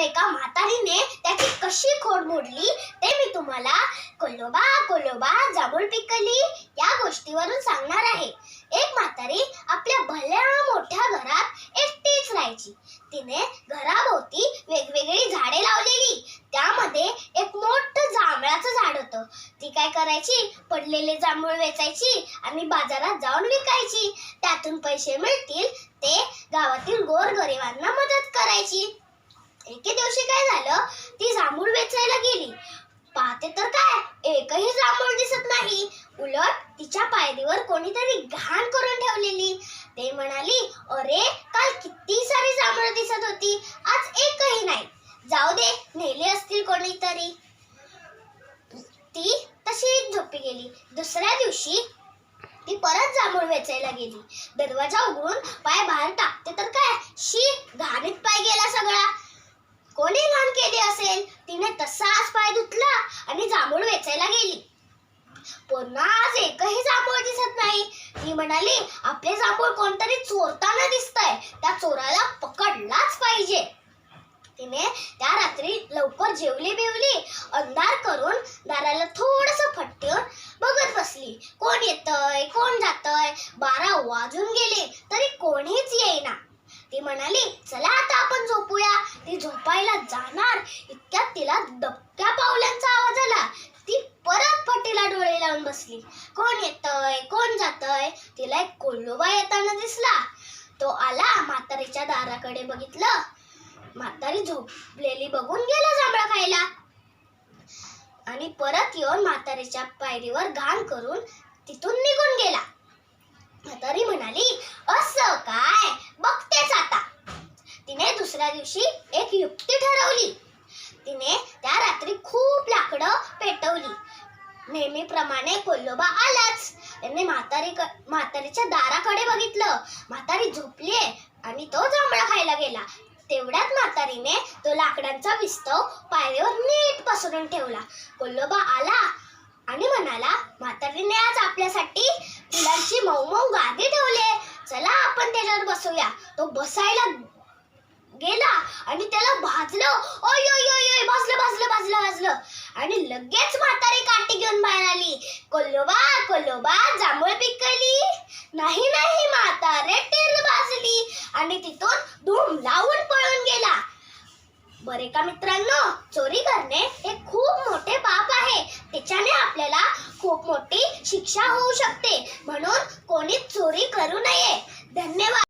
तर एका म्हातारीने त्याची कशी खोड मोडली ते मी तुम्हाला कोलोबा कोलोबा जांभूळ पिकली या गोष्टीवरून सांगणार आहे. एक म्हातारी आपल्या भल्या मोठ्या घरात एकटीच राहायची. तिने घराभोवती वेगवेगळी झाडे लावलेली. त्यामध्ये एक मोठं जांभळाचं झाड होतं. ती काय करायची? पडलेले जांभूळ वेचायची आणि बाजारात जाऊन विकायची. त्यातून पैसे मिळतील ते गावातील गोरगरिबांना मदत करायची. एके दिवशी काय झालं? ती जांभूळ वेचायला गेली. पाहते तर काय? एकही जांभूळ दिसत नाही. उलट तिच्या पायरीवर कोणीतरी घाण करून ठेवलेली. ते म्हणाली अरे काल किती सारी जांभूळ दिसत होती. आज एकही नाही. जाऊ दे नेली असतील कोणीतरी. ती तशी झोपी गेली. दुसऱ्या दिवशी ती परत जांभूळ वेचायला गेली. दरवाजा उघडून पाय बाहेर टाकते तर काय? शी घाणीत पाय गेला सगळा. असेल तिने तसाच पाय धुतला आणि जांभूळ वेचायला गेली. पुन्हा आज एकही जांभूळ दिसत नाही. ती म्हणाली आपले जांभूळ कोणतरी चोरताना दिसतंय. त्या चोराला पकडलाच पाहिजे. तिने त्या रात्री लवकर जेवली बिवली अंधार करून दाराला थोडस फटकून बघत बसली. कोण येतंय? कोण जातंय? बारा वाजून गेले तरी कोणीच येईना. ती म्हणाली चला आता आपण झोपूया. ती झोपायला जाणार. इतक्यात तिला दबक्या पावलांचा आवाज आला. ती परत फटीला डोळे लावून बसली. कोण येतय? कोण जातय? तिला एक कोल्लोबा येताना दिसला. तो आला म्हातारीच्या दाराकडे बघितलं. म्हातारी झोपलेली बघून गेला जांभळा खायला. आणि परत येऊन म्हातारीच्या पायरीवर घाण करून तिथून निघून गेला. म्हातारी म्हणाली असं काय बघतेच आता तिने दुसऱ्या दिवशी एक युक्ती तिने त्या रात्री खूप लाकडं पेटवली. नेहमीप्रमाणे कोल्लोबा आलाच. त्याने म्हातारी म्हातारीच्या दाराकडे बघितलं. म्हातारी झोपलीये आणि तो जांभळा खायला गेला. तेवढ्यात म्हातारीने तो लाकडांचा विस्तव पायरीवर नीट पसरून ठेवला. कोल्लोबा आला आणि म्हणाला म्हातारीने आज आपल्यासाठी फुलांची मऊ मऊ गादी ठेवली चला आपण त्याच्यावर बसूया. तो बसायला भाजलं ओय ओय ओय ओय भाजलं भाजलं भाजलं भाजलं आणि लगेच म्हातारी काठी घेऊन बाहेर आली. कोल्होबा कोल्होबा जांभूळ पिकली. नाही नाही म्हातारे टेर भाजली आणि तिथून धूम लावून पळून गेला. बरे का मित्रांनो चोरी करणे हे खूप मोठे पाप आहे. त्याच्याने आपल्याला खूप मोठी शिक्षा होऊ शकते. म्हणून कोणी चोरी करू नये. धन्यवाद.